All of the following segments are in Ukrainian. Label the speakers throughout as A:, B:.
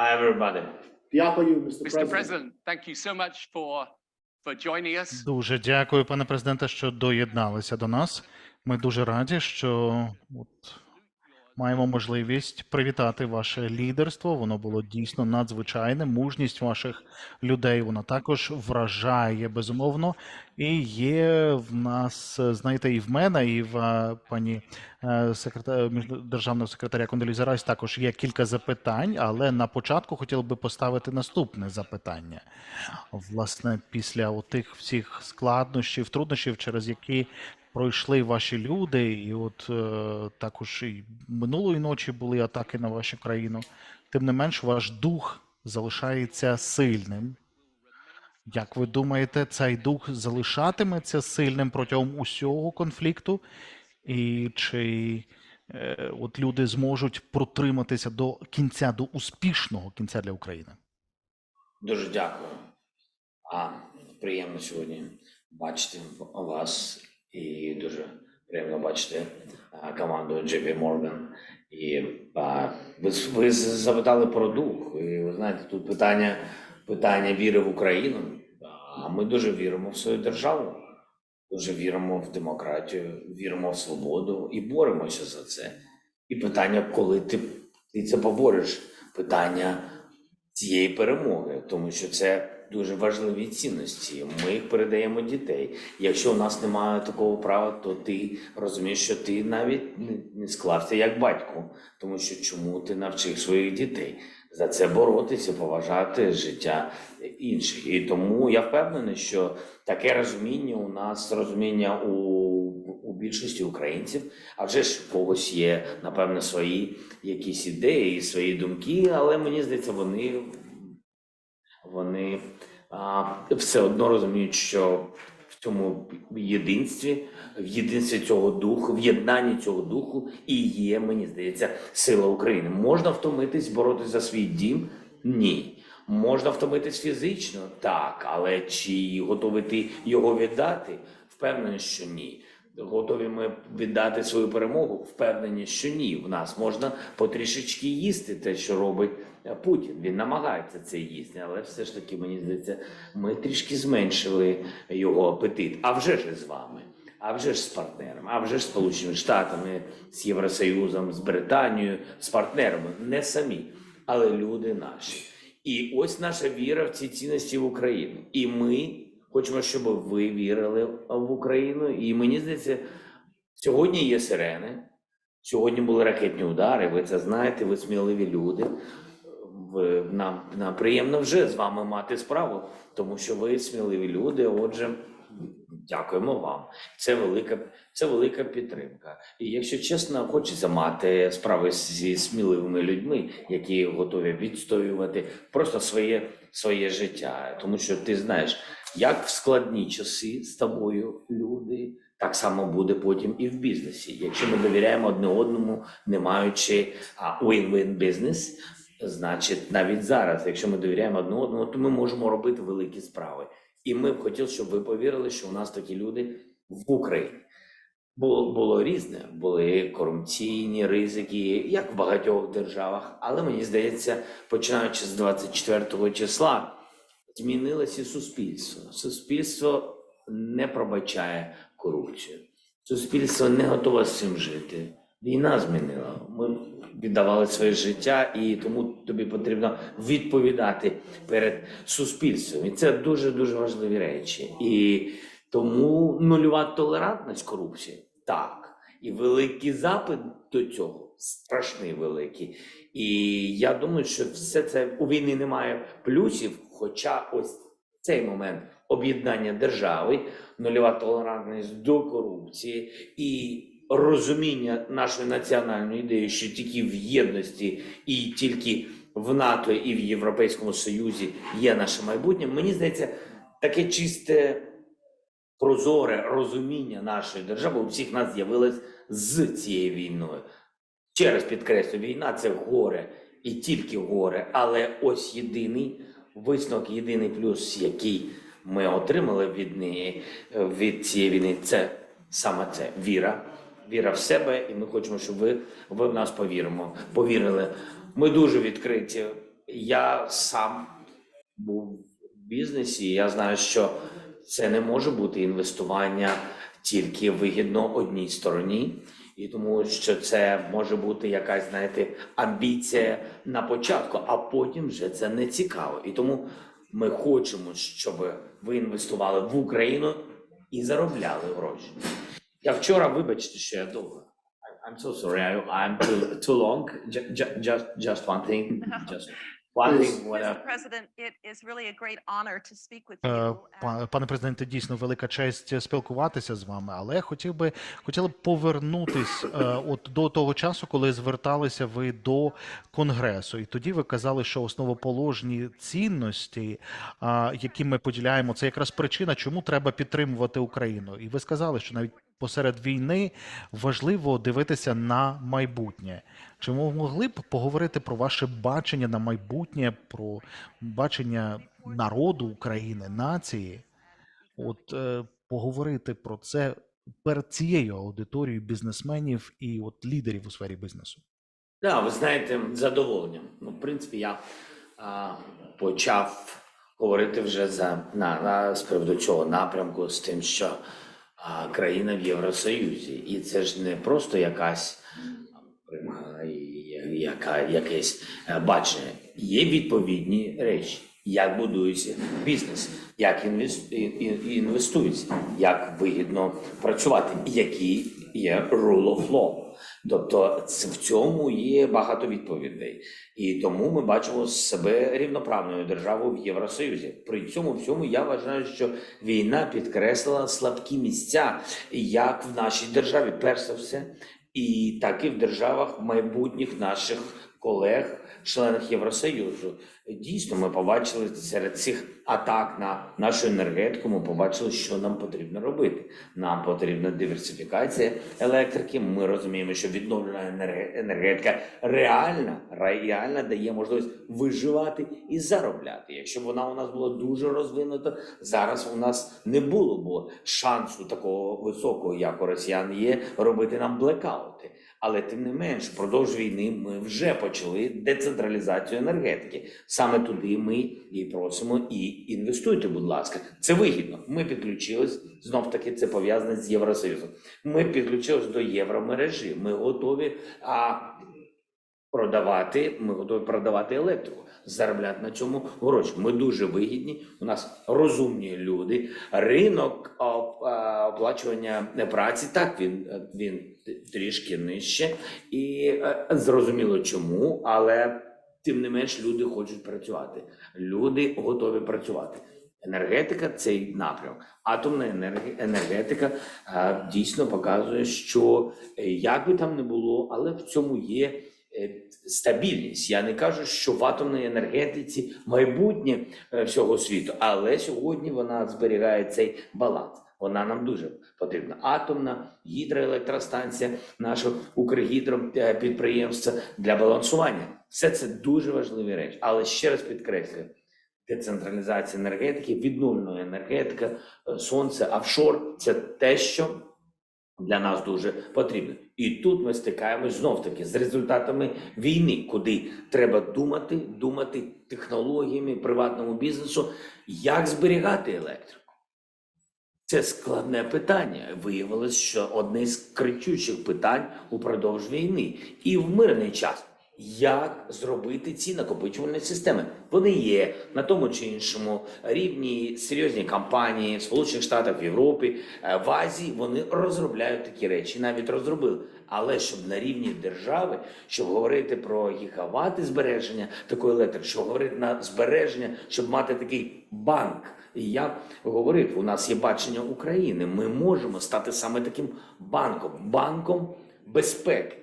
A: Hi, everybody.
B: Дякую, Mr.
C: Mr.
B: President.
C: President, thank you so much for for joining us.
D: Дуже дякую, пане президенте, що доєдналися до нас. Ми дуже раді, що от маємо можливість привітати ваше лідерство. Воно було дійсно надзвичайне. Мужність ваших людей вона також вражає безумовно. І є в нас, знаєте, і в мене, і в е, пані е, секретар державного секретаря Кондоліза Райс також є кілька запитань, але на початку хотів би поставити наступне запитання. Власне, після тих всіх складнощів, труднощів, через які пройшли ваші люди, і от е, також і минулої ночі були атаки на вашу країну. Тим не менш, ваш дух залишається сильним. Як ви думаєте, цей дух залишатиметься сильним протягом усього конфлікту? І чи е, от люди зможуть протриматися до кінця, до успішного кінця для України?
A: Дуже дякую. А, приємно сьогодні бачити вас і дуже приємно бачити команду JP Morgan. І ви, ви запитали про дух. І ви знаєте, тут питання, питання віри в Україну. А ми дуже віримо в свою державу, дуже віримо в демократію, віримо в свободу і боремося за це. І питання, коли ти, ти це побореш, питання цієї перемоги, тому що це дуже важливі цінності. Ми їх передаємо дітей. Якщо у нас немає такого права, то ти розумієш, що ти навіть не, склався як батько, тому що чому ти навчив своїх дітей за це боротися, поважати життя інших. І тому я впевнений, що таке розуміння у нас розуміння у, у більшості українців. А вже ж у когось є, напевно, свої якісь ідеї, свої думки, але мені здається, вони, вони а, все одно розуміють, що в цьому єдинстві, в єдинстві цього духу, в єднанні цього духу і є, мені здається, сила України. Можна втомитись, боротися за свій дім? Ні. Можна втомитись фізично, так, але чи готовий ти його віддати? Впевнений, що ні. Готові ми віддати свою перемогу? Впевнені, що ні. В нас можна потрішечки їсти те, що робить е, Путін. Він намагається це їсти, але все ж таки, мені здається, ми трішки зменшили його апетит. А вже ж з вами, а вже ж з партнерами, а вже ж з Сполученими Штатами, з Євросоюзом, з Британією, з партнерами, не самі, але люди наші. І ось наша віра в ці цінності в Україну. І ми хочемо, щоб ви вірили в Україну. І мені здається, сьогодні є сирени, сьогодні були ракетні удари. Ви це знаєте, ви сміливі люди. Нам, нам приємно вже з вами мати справу, тому що ви сміливі люди. Отже, дякуємо вам. Це велика, це велика підтримка. І якщо чесно, хочеться мати справи зі сміливими людьми, які готові відстоювати просто своє, своє життя. Тому що ти знаєш, як в складні часи з тобою люди. Так само буде потім і в бізнесі. Якщо ми довіряємо одне одному, не маючи win-win бізнес, значить навіть зараз, якщо ми довіряємо одне одному, то ми можемо робити великі справи. І ми б хотіли, щоб ви повірили, що у нас такі люди в Україні. Було, було різне, були корупційні ризики, як в багатьох державах. Але мені здається, починаючи з 24 числа, змінилося суспільство. Суспільство не пробачає корупцію. Суспільство не готове з цим жити. Війна змінила. Ми віддавали своє життя, і тому тобі потрібно відповідати перед суспільством. І це дуже дуже важливі речі. І тому нульова толерантність корупції так. І великий запит до цього страшний великий. І я думаю, що все це у війни немає плюсів. Хоча ось цей момент об'єднання держави, нульова толерантність до корупції і розуміння нашої національної ідеї, що тільки в єдності і тільки в НАТО і в Європейському Союзі є наше майбутнє. Мені здається, таке чисте прозоре розуміння нашої держави у всіх нас з'явилось з цією війною. Ще раз підкреслю, війна це горе і тільки горе, але ось єдиний висновок, єдиний плюс, який ми отримали від неї від цієї війни, це саме це віра. Віра в себе, і ми хочемо, щоб ви, ви в нас повіримо. Повірили. Ми дуже відкриті Я сам був в бізнесі. Я знаю, що це не може бути інвестування тільки вигідно одній стороні, і тому що це може бути якась, знаєте, амбіція на початку, а потім вже це не цікаво. І тому ми хочемо, щоб ви інвестували в Україну і заробляли гроші. Я вчора, вибачте, що я довго. I'm so sorry. I, I'm too too long. Just, just, just one thing. Just What I,
B: Mr. President, it is really a great honor to speak with
D: Е,
B: and-
D: па- Пане президенте, дійсно велика честь спілкуватися з вами, але хотів би хотіли б повернутись е, от до того часу, коли зверталися ви до конгресу, і тоді ви казали, що основоположні цінності, а, які ми поділяємо, це якраз причина, чому треба підтримувати Україну. І ви сказали, що навіть посеред війни важливо дивитися на майбутнє. Чи ви могли б поговорити про ваше бачення на майбутнє, про бачення народу України, нації? От е, поговорити про це перед цією аудиторією бізнесменів і от лідерів у сфері бізнесу.
A: Да, ви знаєте, задоволенням. Ну, в принципі, я а, почав говорити вже за на, на з приводу цього напрямку з тим, що країна в Євросоюзі, і це ж не просто якась яка якесь е, бачення. Є відповідні речі, як будується бізнес, як інвестується, як вигідно працювати, які є rule of law. Тобто в цьому є багато відповідей, і тому ми бачимо себе рівноправною державою в Євросоюзі. При цьому всьому я вважаю, що війна підкреслила слабкі місця, як в нашій державі, перш за все, і так і в державах майбутніх наших колег, членах Євросоюзу. Дійсно, ми побачили серед цих атак на нашу енергетику. Ми побачили, що нам потрібно робити. Нам потрібна диверсифікація електрики. Ми розуміємо, що відновлена енергетика реальна, реально дає можливість виживати і заробляти. Якщо вона у нас була дуже розвинута, зараз у нас не було б шансу такого високого, як у росіян є, робити нам блекаути. Але тим не менш, впродовж війни ми вже почали децентралізацію енергетики. Саме туди ми і просимо і інвестуйте, будь ласка. Це вигідно. Ми підключились знов таки. Це пов'язане з Євросоюзом. Ми підключились до євромережі. Ми готові а, продавати. Ми готові продавати електрику, заробляти на цьому гроші. Ми дуже вигідні. У нас розумні люди. Ринок оплачування праці так він, він трішки нижче, і е, зрозуміло чому, але тим не менш люди хочуть працювати. Люди готові працювати. Енергетика цей напрям. Атомна енергетика е, дійсно показує, що е, як би там не було, але в цьому є стабільність. Я не кажу, що в атомній енергетиці майбутнє е, всього світу, але сьогодні вона зберігає цей баланс. Вона нам дуже потрібна. Атомна гідроелектростанція, наше Укргідропідприємство для балансування. Все це дуже важливі речі. Але ще раз підкреслюю: децентралізація енергетики, відновлена енергетика, е, сонце, офшор це те, що для нас дуже потрібно. І тут ми стикаємось знов таки з результатами війни, куди треба думати, думати технологіями приватному бізнесу, як зберігати електрику. Це складне питання. Виявилось, що одне з кричучих питань упродовж війни і в мирний час. Як зробити ці накопичувальні системи? Вони є на тому чи іншому рівні. Серйозні компанії в Сполучених Штатах, в Європі, е, в Азії вони розробляють такі речі, навіть розробили. Але щоб на рівні держави, щоб говорити про гігавати збереження такої електрики, щоб говорити на збереження, щоб мати такий банк. І я говорив, у нас є бачення України. Ми можемо стати саме таким банком, банком безпеки,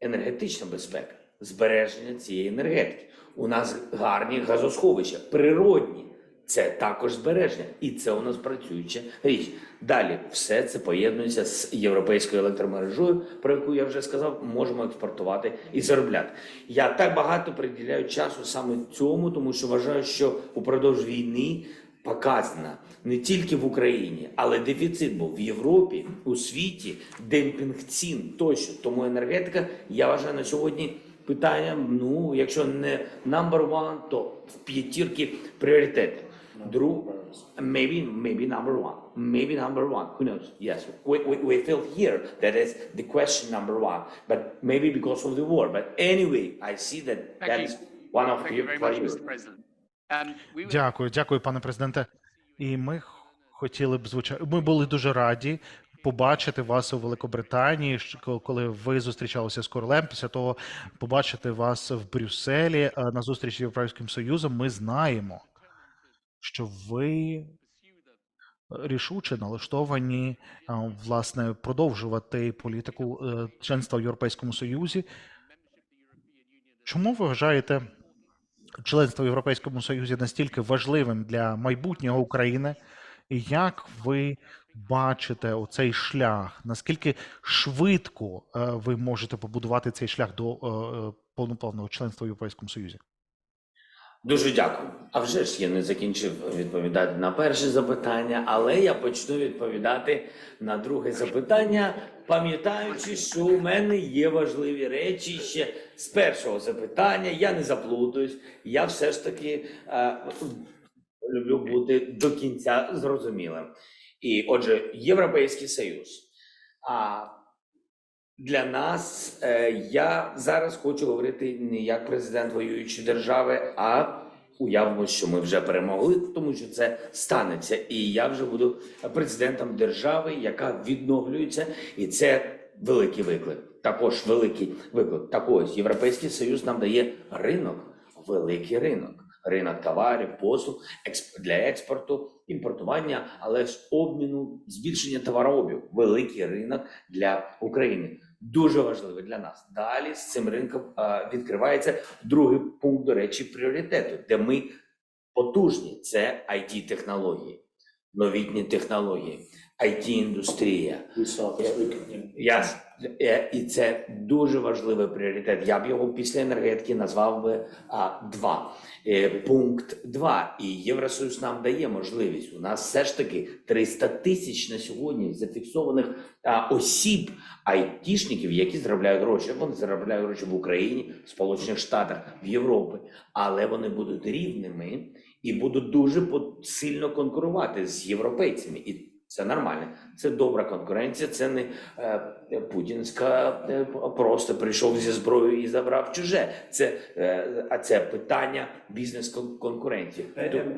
A: енергетична безпека, збереження цієї енергетики. У нас гарні газосховища, природні. Це також збереження, і це у нас працююча річ. Далі все це поєднується з європейською електромережою, про яку я вже сказав, можемо експортувати і заробляти. Я так багато приділяю часу саме цьому, тому що вважаю, що упродовж війни показана не тільки в Україні, але дефіцит був в Європі, у світі, демпінг цін тощо. Тому енергетика, я вважаю, на сьогодні питання, ну, якщо не number one, то в п'ятірки пріоритети. Друг, maybe, maybe number one, maybe number one, who knows? Yes, we, we, we felt here that is the question number one, but maybe because of the war. But anyway, I see that
C: Thank
A: that
C: you.
A: is one of
C: Thank you
A: your
C: very much,
A: priorities.
C: Mr. President. Um, we
D: Дякую, дякую, пане президенте. І ми хотіли б звичайно. Ми були дуже раді побачити вас у Великобританії, коли ви зустрічалися з королем. Після того побачити вас в Брюсселі е, на зустрічі з Європейським Союзом. Ми знаємо, що ви рішуче налаштовані е, власне продовжувати політику е, членства в Європейському Союзі. Чому ви вважаєте членство в Європейському Союзі настільки важливим для майбутнього України? Як ви бачите оцей шлях? Наскільки швидко е, ви можете побудувати цей шлях до е, е, повноправного членства в Європейському Союзі?
A: Дуже дякую. А вже ж я не закінчив відповідати на перше запитання, але я почну відповідати на друге запитання, пам'ятаючи, що у мене є важливі речі ще з першого запитання. Я не заплутаюсь. Я все ж таки люблю бути до кінця зрозумілим. І отже, Європейський Союз. А для нас е, я зараз хочу говорити не як президент воюючої держави, а уявимо, що ми вже перемогли, тому що це станеться. І я вже буду президентом держави, яка відновлюється, і це великий виклик. Також великий виклик. Так ось Європейський Союз нам дає ринок, великий ринок. Ринок товарів, послуг для експорту, імпортування, але ж обміну, збільшення товарообігу, великий ринок для України. Дуже важливий для нас. Далі з цим ринком відкривається другий пункт, до речі, пріоритету, де ми потужні. Це it технології, новітні технології, it індустрія.
E: We saw this week.
A: Яс. Е, І це дуже важливий пріоритет. Я б його після енергетики назвав би а, два. Е, Пункт два. І Євросоюз нам дає можливість. У нас все ж таки 300 тисяч на сьогодні зафіксованих а, осіб, айтішників, які заробляють гроші. Вони заробляють гроші в Україні, в Сполучених Штатах, в Європі, але вони будуть рівними і будуть дуже сильно конкурувати з європейцями. І це нормально. Це добра конкуренція. Це не е, путінська е, просто прийшов зі зброєю і забрав чуже. Це е, а це питання бізнес конкуренції.
E: And, and-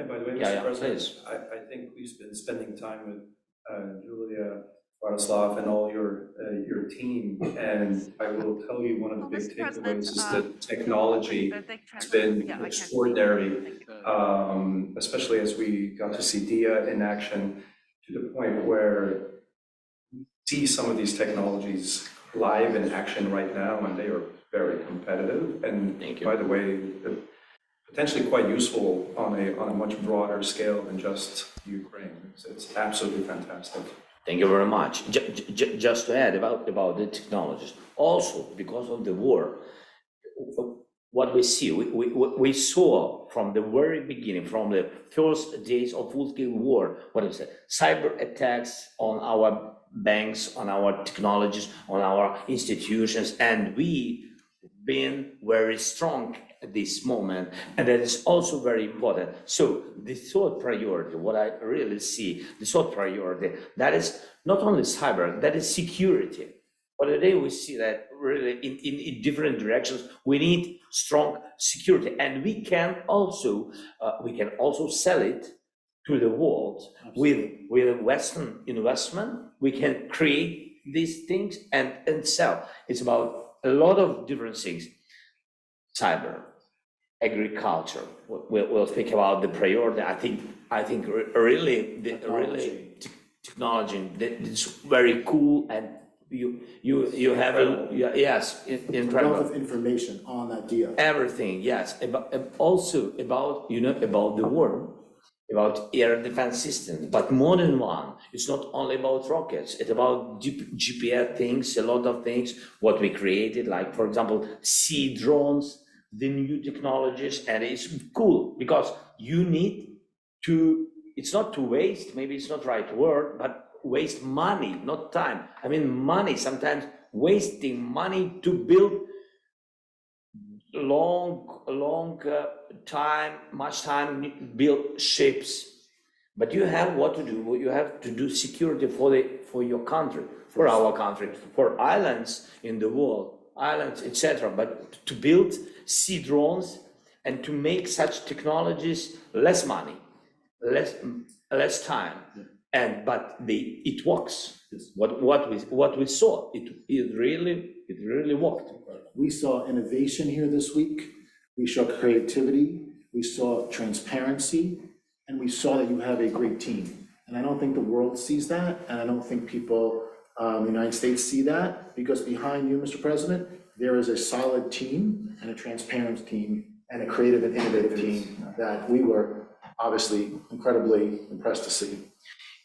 E: uh, all your uh, your team. And I will tell you, one of the big takeaways is
B: uh,
E: that technology has been extraordinary,
C: uh,
E: um, especially as we got to see DIA in action to the point where we see some of these technologies live in action right now, and they are very competitive. And
A: Thank you.
E: by the way, potentially quite useful on a, on a much broader scale than just Ukraine. It's, it's absolutely fantastic.
A: Thank you very much. Ju- ju- just to add about, about the technologies, also because of the war, what we see, we, we, we- saw from the very beginning, from the first days of full-scale war, what is it? Cyber attacks on our banks, on our technologies, on our institutions, and we been very strong at this moment, and that is also very important. So the third priority, what I really see, the third priority, that is not only cyber, that is security. But today we see that really in, in, in different directions, we need strong security, and we can also uh, we can also sell it to the world with with Western investment. We can create these things and and sell. It's about a lot of different things cyber, agriculture. We- We'll, we'll speak about the priority. I think, I think really, the, really te- technology, that it's very cool and you, you, you have, a- yeah, yes, in-
F: A lot
A: incredible.
F: of information on that deal.
A: Everything, yes, about, ab- also about, you know, about the war, about air defense systems, but more than one. It's not only about rockets, it's about G- GPS things, a lot of things, what we created, like, for example, sea drones, the new technologies, and it's cool, because you need to, it's not to waste, maybe it's not right word, but waste money, not time. I mean, money, sometimes wasting money to build long, long uh, time, much time build ships. But you have what to do. You have to do security for the for your country, for our country, for islands in the world, islands, etc. But to build sea drones and to make such technologies less money, less less time, and but the it works. What what we what we saw it it really it really worked.
F: We saw innovation here this week. We saw creativity. We saw transparency. And we saw that you have a great team. And I don't think the world sees that. And I don't think people um, in the United States see that. Because behind you, Mr. President, there is a solid team and a transparent team and a creative and innovative team that we were obviously incredibly impressed to see.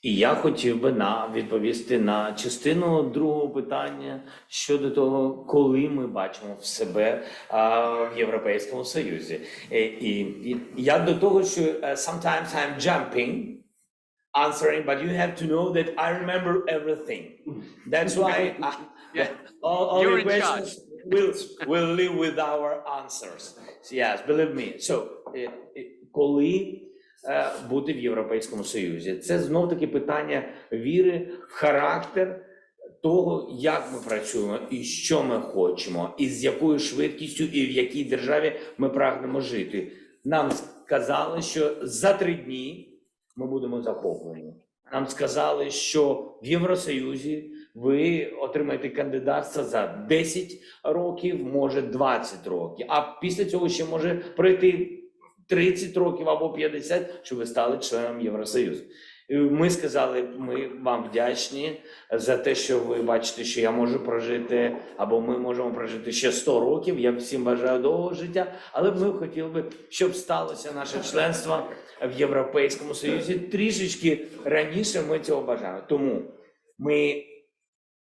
A: І я хотів би на відповісти на частину другого питання щодо того, коли ми бачимо в себе а, в Європейському Союзі. І, і, і я до того, що е, sometimes I'm jumping, answering, but you have to know that I remember everything. That's why I,
C: Yeah.
A: all, all
C: You're
A: the questions will, will live with our answers. Yes, believe me. So, е, е, коли е, бути в Європейському Союзі. Це знов таки питання віри в характер того, як ми працюємо, і що ми хочемо, і з якою швидкістю, і в якій державі ми прагнемо жити. Нам сказали, що за три дні ми будемо захоплені. Нам сказали, що в Євросоюзі ви отримаєте кандидатство за 10 років, може 20 років, а після цього ще може пройти 30 років або 50, щоб ви стали членом Євросоюзу. Ми сказали, ми вам вдячні за те, що ви бачите, що я можу прожити, або ми можемо прожити ще 100 років. Я всім бажаю довгого життя, але ми хотіли би, щоб сталося наше членство в Європейському Союзі трішечки раніше. Ми цього бажаємо. Тому ми,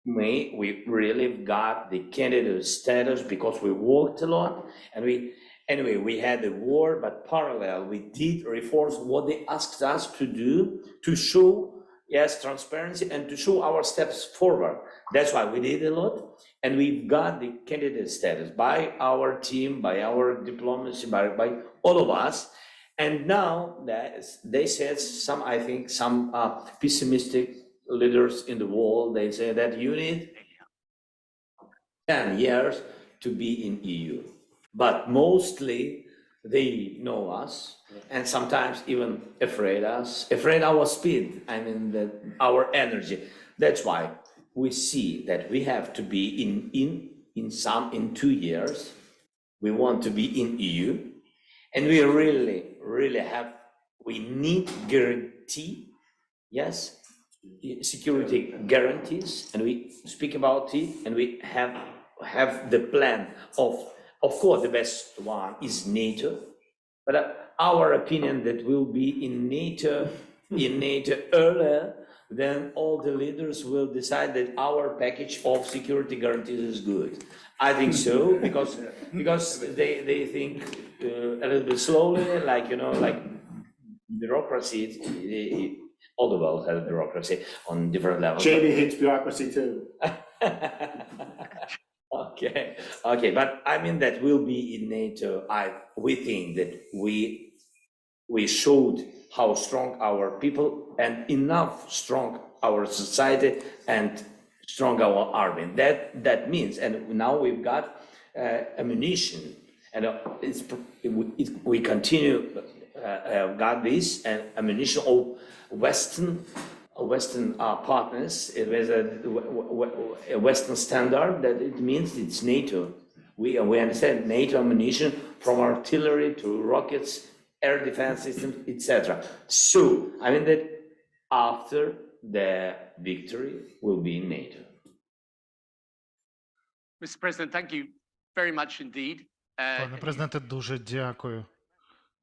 A: ми we really got the candidate status because we worked a lot and we Anyway, we had the war, but parallel, we did reforms what they asked us to do to show, yes, transparency and to show our steps forward. That's why we did a lot. And we've got the candidate status by our team, by our diplomacy, by, by all of us. And now that they said some, I think, some uh, pessimistic leaders in the world, they say that you need 10 years to be in EU. But mostly they know us and sometimes even afraid us, afraid our speed, I mean, our energy. That's why we see that we have to be in, in, in some, in two years, we want to be in EU. And we really, really have, we need guarantee, yes, security guarantees, and we speak about it, and we have, have the plan of, of course, the best one is NATO, but uh, our opinion that will be in NATO, in NATO earlier, then all the leaders will decide that our package of security guarantees is good. I think so, because, because they, they think uh, a little bit slowly, like, you know, like bureaucracy, it- it- it- all the world has bureaucracy on different levels.
F: JB hates bureaucracy too.
A: Okay, but I mean that will be in NATO. I, we think that we, we showed how strong our people and enough strong our society and strong our army. That, that means, and now we've got uh, ammunition and uh, it's, it, we- continue, uh, uh, got this and ammunition of Western Western uh, partners, a Western standard that it means it's NATO. We, we understand NATO ammunition from artillery to rockets, air defense systems, etc. So, I mean that after the victory will be in NATO.
C: Mr. President, thank you very much indeed. Uh,
D: Пане президенте, дуже дякую.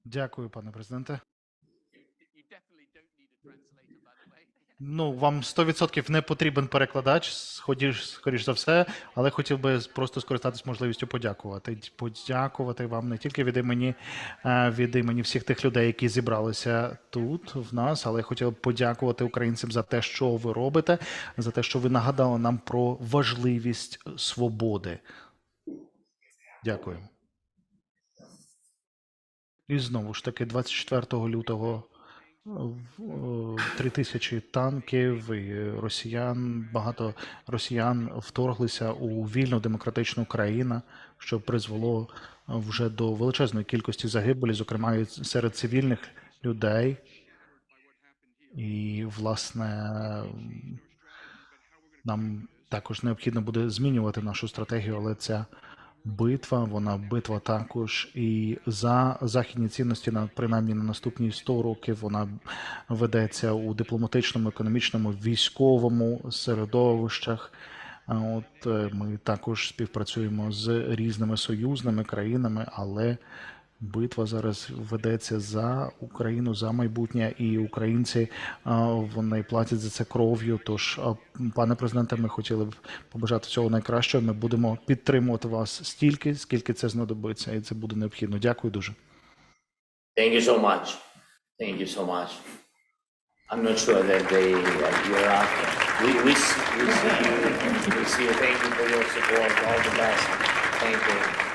D: Дякую, пане президенте. Ну, вам 100% не потрібен перекладач, сходіш, скоріш за все, але хотів би просто скористатись можливістю подякувати. Подякувати вам не тільки від імені, е, від імені всіх тих людей, які зібралися тут в нас, але хотів б подякувати українцям за те, що ви робите, за те, що ви нагадали нам про важливість свободи. Дякую. І знову ж таки, 24 лютого три тисячі танків і росіян, багато росіян вторглися у вільну демократичну країну, що призвело е, вже до величезної кількості загибелі, зокрема серед цивільних людей. І, власне, нам також необхідно буде змінювати нашу стратегію, але ця битва, вона битва також і за західні цінності на принаймні на наступні 100 років. Вона ведеться у дипломатичному, економічному, військовому середовищах. От е, ми також співпрацюємо з різними союзними країнами, але битва зараз ведеться за Україну, за майбутнє, і українці вони платять за це кров'ю. Тож, пане президенте, ми хотіли б побажати всього найкращого. Ми будемо підтримувати вас стільки, скільки це знадобиться, і це буде необхідно. Дякую дуже.
A: Thank you so much. Thank you so much. I'm not sure that they, uh, you're after. We, we, we see you, we see you. Thank you for your support. All the best. Thank you.